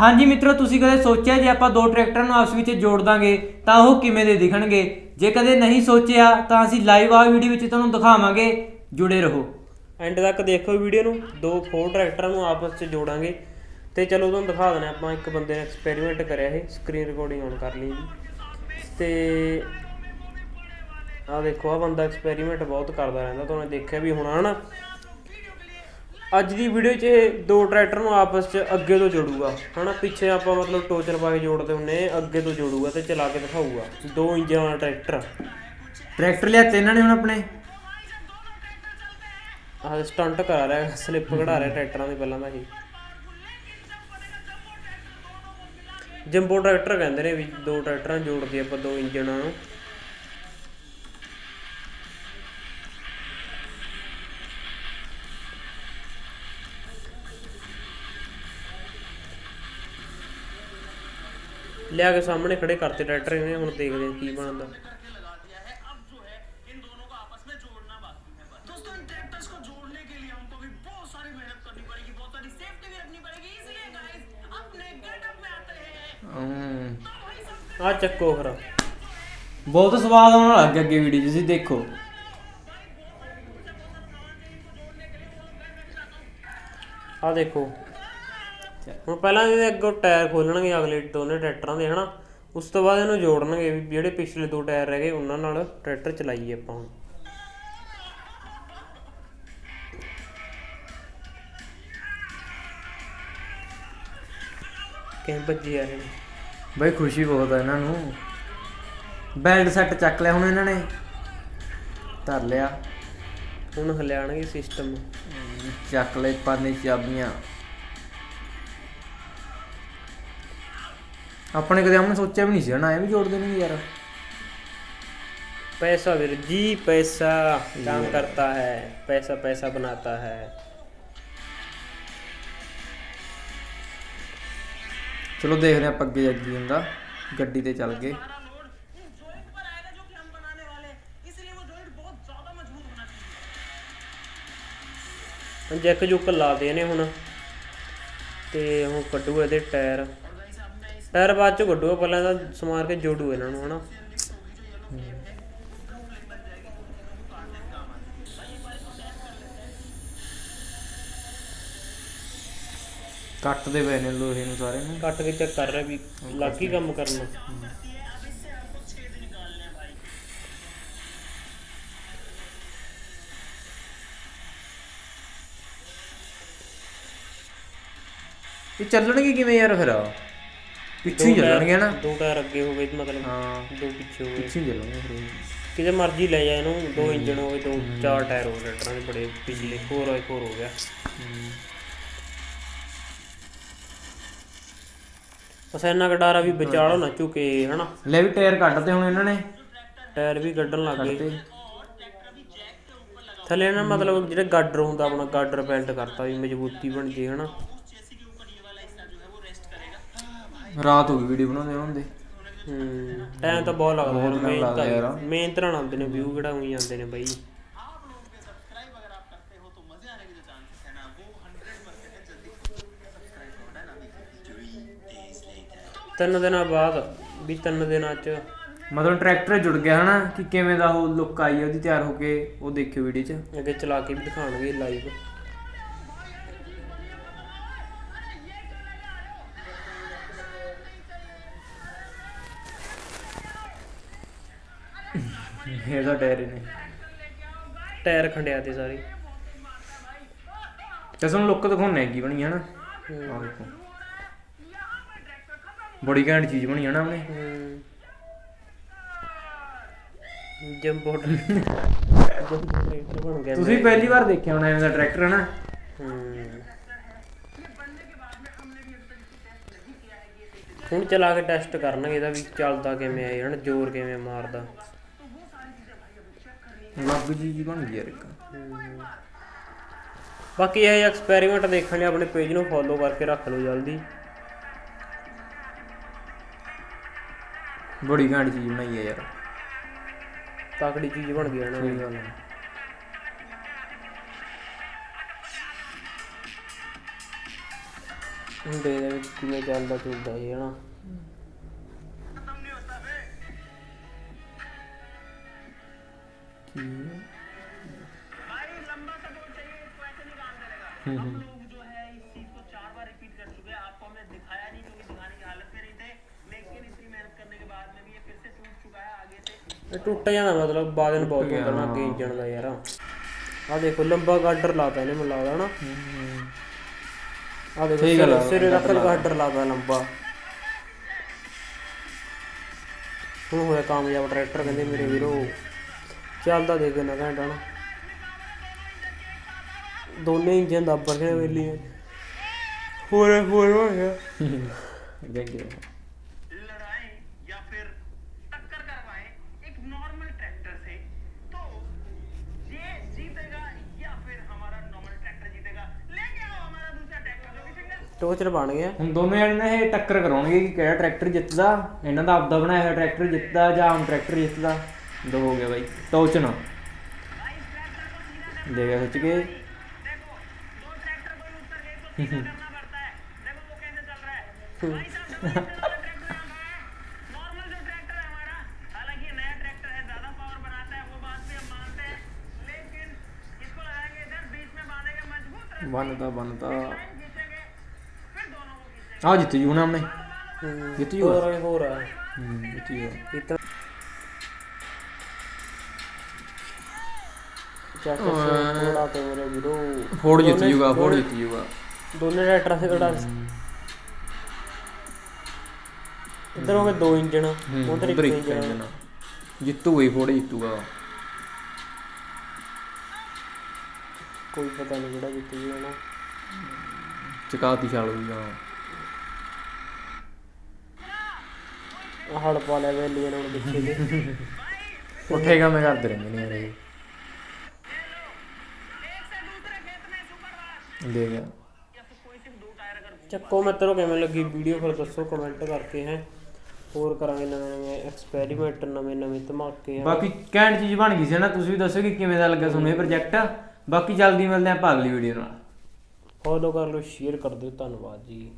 ਹਾਂਜੀ ਮਿੱਤਰੋ, ਤੁਸੀਂ ਕਦੇ ਸੋਚਿਆ ਜੇ ਆਪਾਂ ਦੋ ਟਰੈਕਟਰਾਂ ਨੂੰ ਆਪਸ ਵਿੱਚ ਜੋੜ ਦਾਂਗੇ, ਤਾਂ ਉਹ ਕਿਵੇਂ ਦੇ ਦਿਖਣਗੇ? ਜੇ ਕਦੇ ਨਹੀਂ ਸੋਚਿਆ, ਤਾਂ ਅਸੀਂ ਲਾਈਵ ਆ ਵੀਡੀਓ ਵਿੱਚ ਤੁਹਾਨੂੰ ਦਿਖਾਵਾਂਗੇ। ਜੁੜੇ ਰਹੋ। ਐਂਡ ਤੱਕ ਦੇਖੋ ਵੀਡੀਓ ਨੂੰ। ਦੋ ਫੋਰ ਟਰੈਕਟਰਾਂ ਨੂੰ ਆਪਸ 'ਚ ਜੋੜਾਂਗੇ। ਤੇ ਚਲੋ ਤੁਹਾਨੂੰ ਦਿਖਾ ਦਿੰਦੇ ਆਪਾਂ ਇੱਕ ਬੰਦੇ ਨੇ ਐਕਸਪੈਰੀਮੈਂਟ ਕਰਿਆ ਇਹ ਸਕਰੀਨ ਰਿਕਾਰਡਿੰਗ ਔਨ ਕਰ ਲਈ ਜੀ ਤੇ ਆ ਦੇਖੋ ਆ ਬੰਦਾ ਐਕਸਪੈਰੀਮੈਂਟ ਬਹੁਤ ਕਰਦਾ ਰਹਿੰਦਾ। ਤੁਹਾਨੂੰ ਦੇਖਿਆ ਵੀ ਹੋਣਾ, ਹਨਾ? ਅੱਜ ਦੀ ਵੀਡੀਓ 'ਚ ਇਹ ਦੋ ਟਰੈਕਟਰ ਨੂੰ ਆਪਸ 'ਚ ਅੱਗੇ ਤੋਂ ਜੋੜੂਗਾ ਹਨਾ? ਪਿੱਛੇ ਆਪਾਂ ਮਤਲਬ ਟੋਚਰ ਪਾ ਕੇ ਜੋੜਦੇ ਹੁੰਨੇ ਅੱਗੇ ਤੋਂ ਜੋੜੂਗਾ ਤੇ ਚਲਾ ਕੇ ਦਿਖਾਊਗਾ। ਦੋ ਇੰਜਨ ਵਾਲਾ ਟਰੈਕਟਰ ਟਰੈਕਟਰ ਲਿਆਤੇ ਇਹਨਾਂ ਨੇ ਹੁਣ ਆਪਣੇ? ਆਹ ਸਟੰਟ ਕਰਾ ਰਿਹਾ ਸਲਿੱਪ ਕਢਾ ਰਿਹਾ ਟਰੈਕਟਰਾਂ ਦੇ ਪਹਿਲਾਂ ਦਾ ਹੀ ਜੰਬੋ ਟਰੈਕਟਰ ਕਹਿੰਦੇ ਨੇ ਵੀ ਦੋ ਟਰੈਕਟਰਾਂ ਜੋੜਦੇ ਆਪਾਂ ਦੋ ਇੰਜਣਾਂ ਨੂੰ। ਲਿਆ ਕੇ ਸਾਹਮਣੇ ਖੜੇ ਕਰਤੇ ਟਰੈਕਟਰ ਇਹਨੇ ਹੁਣ ਦੇਖਦੇ ਆ ਕੀ ਬਣਦਾ। ਆ ਚੱਕੋ ਫਿਰ। ਬਹੁਤ ਸਵਾਦ ਆਉਣ ਲੱਗ ਗਿਆ ਅੱਗੇ ਵੀਡੀਓ ਤੁਸੀਂ ਦੇਖੋ। ਆ ਦੇਖੋ। ਹੁਣ ਪਹਿਲਾਂ ਇਹਦੇ ਅੱਗੋਂ ਟਾਇਰ ਖੋਲਣਗੇ ਅਗਲੇ ਦੋਨੇ ਟਰੈਕਟਰਾਂ ਦੇ ਹਨਾ? ਉਸ ਤੋਂ ਬਾਅਦ ਇਹਨੂੰ ਜੋੜਨਗੇ ਵੀ ਜਿਹੜੇ ਪਿਛਲੇ ਦੋ ਟਾਇਰ ਰਹਿ ਗਏ ਉਹਨਾਂ ਨਾਲ ਟਰੈਕਟਰ ਚਲਾਈਏ ਆਪਾਂ ਹੁਣ। ਕਿਵੇਂ ਭੱਜੀ ਆ ਰਹੇ ਨੇ ਬਈ ਖੁਸ਼ੀ ਬਹੁਤ ਆ ਇਹਨਾਂ ਨੂੰ। ਬੈਲਟ ਸੈੱਟ ਚੱਕ ਲਿਆ ਹੁਣ ਇਹਨਾਂ ਨੇ। ਧਰ ਲਿਆ। ਹੁਣ ਹਲਿਆਣਗੇ ਸਿਸਟਮ ਚੱਕ ਲੈ ਪਾਨੇ ਚਾਬੀਆਂ। ਆਪਣੇ ਕਦੇ ਹਮਨੇ ਸੋਚਿਆ ਵੀ ਨਹੀਂ ਸੀ ਨਾ ਇਹ ਵੀ ਜੋੜ ਦੇਣਗੇ ਯਾਰ पैसा वीर जी पैसा काम करता है पैसा पैसा बनाता है ਚਲੋ ਦੇਖਦੇ ਆਪਾਂ ਅੱਗੇ ਜਾ ਕੀ ਹੁੰਦਾ ਗੱਡੀ ਤੇ ਚੱਲ ਗਏ सारा लोड इस जॉइंट पर आएगा जो कि हम बनाने वाले हैं इसलिए वो जॉइंट बहुत ज्यादा मजबूत होना चाहिए ਜੈਕ ਜੁੱਕ ਲਾ ਦੇ ਨੇ ਹੁਣ ਤੇ ਹੁਣ ਕੱਢੂ ਇਹਦੇ ਟਾਇਰ ਟਾਇਰ ਬਾਅਦ ਚ ਕੱਢੂ ਪਹਿਲਾਂ ਤਾਂ ਸਮਾਰ ਕੇ ਜੋੜੂ ਇਹਨਾਂ ਨੂੰ ਹਨਾ? ਕੱਟਦੇ ਪਏ ਨੇ ਲੋਹੇ ਨੂੰ ਸਾਰੇ ਨੂੰ। ਕੱਟ ਕੇ ਚੈੱਕ ਕਰ ਰਿਹਾ ਵੀ ਲੱਗ ਹੀ ਕੰਮ ਕਰਨਾ ਇਹ ਚੱਲਣਗੇ ਕਿਵੇਂ ਯਾਰ ਫਿਰ? ਪਿੱਛੇ ਹੀ ਦੋ ਟਾਇਰ- ਚੱਲਣਗੇ ਨਾ। ਦੋ ਟਾਇਰ ਅੱਗੇ ਹੋ ਗਏ ਮਤਲਬ ਹਾਂ। ਦੋ ਪਿੱਛੇ ਹੋ ਗਏ। ਪਿੱਛੇ ਹੀ ਚੱਲਣਗੇ ਫਿਰ ਇਹ। ਕਿਤੇ ਮਰਜ਼ੀ ਲੈ ਜਾ ਇਹਨੂੰ ਦੋ ਇੰਜਨ ਹੋ ਗਏ ਦੋ ਚਾਰ ਟਾਇਰ ਹੋ ਗਏ ਟਰੈਕਟਰਾਂ ਦੇ ਬੜੇ ਪਿਛਲੇ 4x4 ਹੋ ਗਿਆ। ਬਸ ਇੰਨਾ ਕਡਾਰਾ ਵੀ ਵਿਚਾਲੋ ਨਾ ਝੁਕੇ ਹਨਾ। ਲੈ ਵੀ ਟਾਇਰ ਕੱਢਦੇ ਹੁਣ ਇਹਨਾਂ ਨੇ। ਟਾਇਰ ਵੀ ਕੱਢਣ ਲੱਗ ਗਏ। ਥੱਲੇ ਨਾ ਮਤਲਬ ਜਿਹੜੇ ਗਾਡਰ ਹੁੰਦਾ ਆਪਣਾ ਗਾਡਰ ਬੈਲਟ ਕਰਤਾ ਵੀ ਮਜ਼ਬੂਤੀ ਬਣ ਜੇ ਹਨਾ। ਰਾਤ ਹੋ ਗਈ ਵੀਡੀਓ ਬਣਾਉਂਦੇ ਹੁੰਦੇ। ਹੂੰ ਟਾਈਮ ਤਾਂ ਬਹੁਤ ਲੱਗਦਾ ਬਹੁਤ time ਲੱਗਦਾ ਯਾਰ। ਮਿਹਨਤ ਮਿਹਨਤ ਨਾਲ ਆਉਂਦੇ ਨੇ ਵਿਊ ਕਿਹੜਾ ਹੋਈ ਜਾਂਦੇ ਨੇ ਬਾਈ। ਤਿੰਨ ਦਿਨਾਂ ਬਾਅਦ ਵੀ ਤਿੰਨ ਦਿਨਾਂ ਚ। ਮਤਲਬ ਟਰੈਕਟਰ ਜੁੜ ਗਿਆ ਹਨਾ ਕਿ ਕਿਵੇਂ ਦਾ ਉਹ ਲੁੱਕ ਆਈ ਉਹਦੀ ਤਿਆਰ ਹੋ ਕੇ ਉਹ ਦੇਖਿਓ ਵੀਡੀਓ 'ਚ। ਅੱਗੇ ਚਲਾ ਕੇ ਵੀ ਦਿਖਾਣਗੇ ਲਾਈਵ ਇਹਦਾ ਟਾਇਰ ਨੇ। ਟਾਇਰ ਖੰਡਿਆ ਤੇ ਸਾਰੇ। ਤੇ ਤੁਹਾਨੂੰ ਲੁੱਕ ਦਿਖਾਉਣੇ ਕੀ ਬਣੀ ਹੈ। ਨਾ ਆਹ ਦੇਖੋ। ਬੜੀ ਘੈਂਟ ਚੀਜ਼ ਬਣੀ ਹੈ। ਨਾ ਉਹਨੇ ਜੰਬੋ ਜੰਬੋ ਟਰੈਕਟਰ ਬਣ ਗਿਆ ਤੁਸੀਂ ਪਹਿਲੀ ਵਾਰ ਦੇਖਿਆ ਹੋਣਾ ਐਵੇਂ ਦਾ ਟਰੈਕਟਰ ਹੈ ਨਾ ਹੂੰ। ਹੁਣ ਚਲਾ ਕੇ ਟੈਸਟ ਕਰਨਗੇ ਇਹਦਾ ਵੀ ਚੱਲਦਾ ਕਿਵੇਂ ਆ ਹਣ ਜ਼ੋਰ ਕਿਵੇਂ ਮਾਰਦਾ। ਲੱਗ ਜੀ ਜੀ ਬਣ ਗਈ ਯਾਰ ਇੱਕ। ਬਾਕੀ ਇਹ ਐਕਸਪੈਰੀਮੈਂਟ ਦੇਖਣ ਲਈ ਆਪਣੇ ਪੇਜ ਨੂੰ ਫੋਲੋ ਕਰਕੇ ਰੱਖ ਲਓ ਜਲਦੀ। ਬੜੀ ਘੈਂਟ ਚੀਜ਼ ਬਣਾਈ ਹੈ ਯਾਰ। ਤਕੜੀ ਚੀਜ਼ ਬਣ ਗਈ ਇਹਨਾਂ ਸਹੀ ਦੀ ਗੱਲ ਹੈ ਦੇ ਦੇ ਕਿਵੇਂ ਚੱਲਦਾ ਚੁੱਲਦਾ ਇਹ ਹਨਾ भाई लंबा सपोर्ट चाहिए इसको ऐसे नहीं काम करेगा हम लोग जो है इस चीज को चार बार रिपीट कर चुके हैं आपको हमने दिखाया नहीं क्योंकि दिखाने की हालत में नहीं थे लेकिन इतनी मेहनत करने के बाद में भी ये फिर से टूट चुका है आगे से ਇਹ ਟੁੱਟ ਜਾਂਦਾ ਮਤਲਬ ਬਾਦਨ ਬਹੁਤ ਹੁੰਦਾ ਨਾ ਅੱਗੇ ਇੰਜਣ ਦਾ ਯਾਰ ਆ ਦੇਖੋ ਲੰਬਾ ਗਾਡਰ ਲਾਤਾ ਇਹਨੇ ਮੈਨੂੰ ਲੱਗਦਾ ਨਾ ਆ ਦੇਖੋ ਸਹੀ ਗੱਲ ਆ, ਸਿਰੇ- ਸਿਰੇ ਤੱਕ ਗਾਡਰ ਲਾਤਾ ਲੰਬਾ ਹੁਣ ਹੋਇਆ ਕਾਮਯਾਬ ਟਰੈਕਟਰ ਕਹਿੰਦੇ ਮੇਰੇ ਵੀਰੋ ਚੱਲਦਾ ਦੇ ਕਿੰਨਾ ਘੰਟਾ ਨਾ ਦੋਨੇ ਇੰਜਨ ਦੱਬ ਰਹੇ ਵੇਲੀ ਹੋਰ ਹੋਰ ਹੋ ਗਿਆ ਦੇਖ ਟੋਚਰ ਬਣ ਗਿਆ। ਹੁਣ ਦੋਵੇਂ ਜਣੇ ਨੇ ਇਹ ਟੱਕਰ ਕਰਾਉਣਗੇ ਕਿ ਕਿਹੜਾ ਟਰੈਕਟਰ ਜਿੱਤਦਾ ਇਹਨਾਂ ਦਾ ਆਪਦਾ ਬਣਾਇਆ ਹੋਇਆ ਟਰੈਕਟਰ ਜਿੱਤਦਾ ਜਾਂ ਆਮ ਟਰੈਕਟਰ ਜਿੱਤਦਾ। दो हो गया भाई टोचना देगा खिंच के बनता बनता हाँ जीतू हमने जीतू हो रहा है हो रहा है जीतू इतना ਚੱਕ ਥੋੜਾ ਤੇ ਮੇਰੇ ਵੀਰੋ। ਫੋੜ ਜਿੱਤ ਜੂਗਾ ਫੋੜ ਜਿੱਤ ਜੂਗਾ। ਦੋਨੇ ਟਰੈਕਟਰਾਂ ਦੇ ਕਿਹੜਾ ਇੱਧਰ ਹੋ ਗਏ ਦੋ ਇੰਜਣ ਉਧਰ ਇੱਕ ਇੰਜਣ। ਜਿੱਤੂਗਾ ਹੀ ਫੋੜ ਜਿੱਤੂਗਾ ਕੋਈ ਪਤਾ ਨਹੀਂ ਕਿਹੜਾ ਜਿੱਤ ਨਾ ਚਕਾਤੀ ਛਾਲ ਹੋਈ ਆ ਹੜ ਪਾ ਲਿਆ ਵੇਲੀ ਨੂੰ ਪਿੱਛੇ ਦੇ ਉੱਠੇ ਕੰਮ ਕਰਦੇ ਰਹਿੰਦੇ ਨੇ ਯਾਰ ਇਹ। ਦੇ ਗਿਆ। ਚੱਕੋ ਮਿੱਤਰੋ ਕਿਵੇਂ ਲੱਗੀ ਵੀਡੀਓ ਫਿਰ ਦੱਸੋ ਕਮੈਂਟ ਕਰਕੇ ਹੈ। ਹੋਰ ਕਰਾਂਗੇ ਨਵੇਂ ਨਵੇਂ ਐਕਸਪੈਰੀਮੈਂਟ ਨਵੇਂ ਨਵੇਂ ਧਮਾਕੇ ਬਾਕੀ ਕਹਿਣ ਚੀਜ਼ ਬਣ ਗਈ ਸੀ ਨਾ ਤੁਸੀਂ ਵੀ ਦੱਸੋ ਕਿ ਕਿਵੇਂ ਦਾ ਲੱਗਾ ਤੁਹਾਨੂੰ ਇਹ ਪ੍ਰੋਜੈਕਟ ਬਾਕੀ ਜਲਦੀ ਮਿਲਦੇ ਆਪਾਂ ਅਗਲੀ ਵੀਡੀਓ ਨਾਲ। ਫੋਲੋ ਕਰ ਲਓ ਸ਼ੇਅਰ ਕਰ ਦਿਓ ਧੰਨਵਾਦ ਜੀ।